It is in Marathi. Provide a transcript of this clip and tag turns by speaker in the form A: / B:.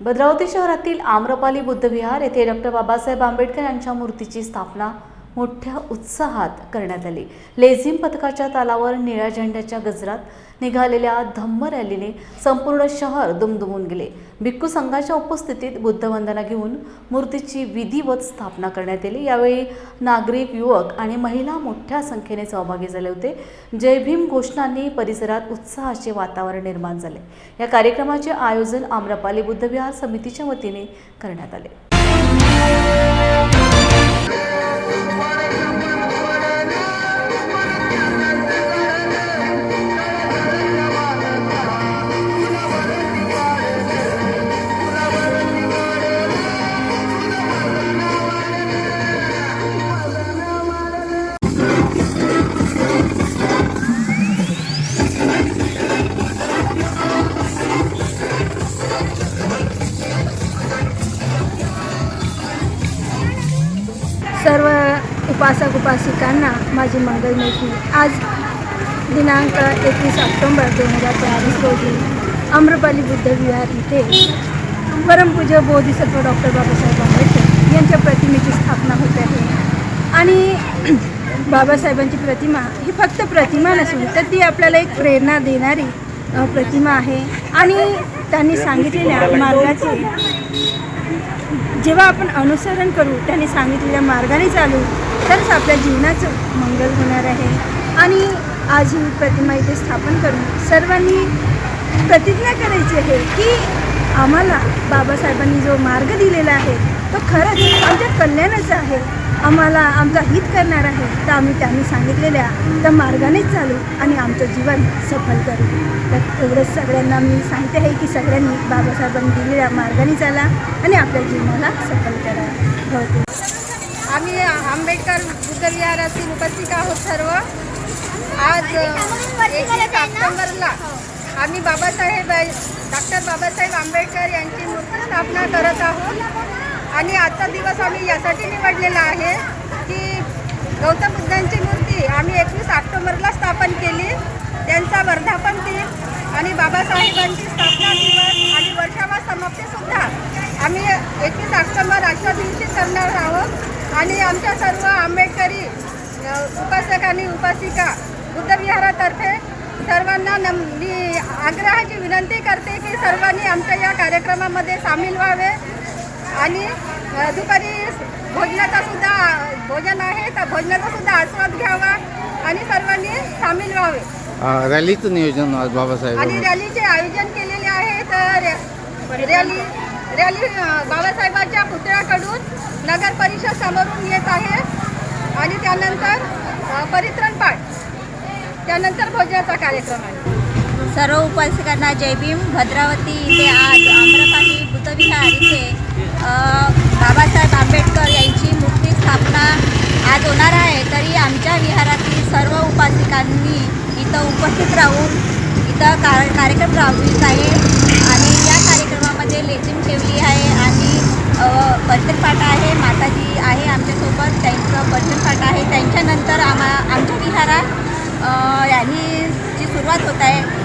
A: भद्रावती शहरातील आम्रपाली बुद्धविहार येथे डॉक्टर बाबासाहेब आंबेडकर यांच्या मूर्तीची स्थापना मोठ्या उत्साहात करण्यात आली. लेझिम पथकाच्या तालावर निळ्या झेंड्याच्या गजरात निघालेल्या धम्म रॅलीने संपूर्ण शहर दुमदुमून गेले. भिक्खू संघाच्या उपस्थितीत बुद्धवंदना घेऊन मूर्तीची विधिवत स्थापना करण्यात आली. यावेळी नागरिक युवक आणि महिला मोठ्या संख्येने सहभागी झाले होते. जय भीम घोषणांनी परिसरात उत्साहाचे वातावरण निर्माण झाले. या कार्यक्रमाचे आयोजन आम्रपाली बुद्धविहार समितीच्या वतीने करण्यात आले.
B: सर्व उपासक उपासिकांना माझी मंगलमैत्री आज दिनांक एकवीस ऑक्टोंबर दोन हजार तेवीस रोजी अम्रपाली बुद्ध विहार इथे परमपूज्य बोधिसत्व डॉक्टर बाबासाहेब आंबेडकर यांच्या प्रतिमेची स्थापना होत आहे. आणि बाबासाहेबांची प्रतिमा ही फक्त प्रतिमा नसून तर ती आपल्याला एक प्रेरणा देणारी प्रतिमा आहे. आणि त्यांनी सांगितलेल्या मार्गाचे जेव्हा आपण अनुसरण करू त्याने सांगितलेल्या मार्गाने चालू तरच आपल्या जीवनाचं मंगल होणार आहे. आणि आज ही प्रतिमा इथे स्थापन करून सर्वांनी प्रतिज्ञा करायची आहे की आम्हाला बाबासाहेबांनी जो मार्ग दिलेला आहे तो खरंच आमच्या कल्याणाचा आहे. आम्हाला आमचा हित करणार आहे तर आम्ही त्यांनी सांगितलेल्या त्या मार्गानेच चालू आणि आमचं जीवन सफल करू. तर एवढंच सगळ्यांना मी सांगते आहे की सगळ्यांनी बाबासाहेबांनी दिलेल्या मार्गाने चाला आणि आपल्या जीवनाला सफल करा. भवतु.
C: आम्ही आंबेडकर बुद्ध विहारातील उपस्थित आहोत सर्व. आज एकवीस ऑक्टोबरला आम्ही बाबासाहेब डॉक्टर बाबासाहेब आंबेडकर यांची मूर्ती स्थापना करत आहोत. आणि आजचा दिवस आम्ही यासाठी निवडलेला आहे की गौतम बुद्धांची मूर्ती आम्ही एकवीस ऑक्टोबरला स्थापन केली. त्यांचा वर्धापन दिन आणि बाबासाहेबांची स्थापना दिवस आणि वर्षावा समाप्तीसुद्धा आम्ही एकवीस ऑक्टोबर अशा दिवशी करणार आहोत. आणि आमच्या सर्व आंबेडकरी उपासक आणि उपासिका बुद्धविहार सर्वांना नम मी आग्रहाची विनंती करते की सर्वांनी आमच्या या कार्यक्रमामध्ये सामील व्हावे. आणि दुपारी भोजनाचा सुद्धा भोजन आहे तर भोजनाचा सुद्धा आस्वाद घ्यावा आणि सर्वांनी सामील व्हावे.
D: रॅलीचं नियोजन आज बाबासाहेब
C: आणि रॅलीचे आयोजन केलेले आहे तर रॅली रॅली बाबासाहेबांच्या पुतळ्याकडून नगर परिषद समोरून येत आहे. आणि त्यानंतर परित्रण पाठ. त्यानंतर भोजनाचा कार्यक्रम आहे.
E: सर्व उपासकांना जय भीम. भद्रावती इथे आज आम्रपाली बुद्धविहार इथे बाबासाहेब आंबेडकर यांची मूर्ती स्थापना आज होणार आहे. तरी आमच्या विहारातील सर्व उपासिकांनी इथं उपस्थित राहून इथं कार कार्यक्रम राबवित आहे आणि या कार्यक्रमामध्ये लेझिम ठेवली आहे आणि भजन आहे माताजी आहे आमच्यासोबत. यांनी जी सुरुवात होत आहे.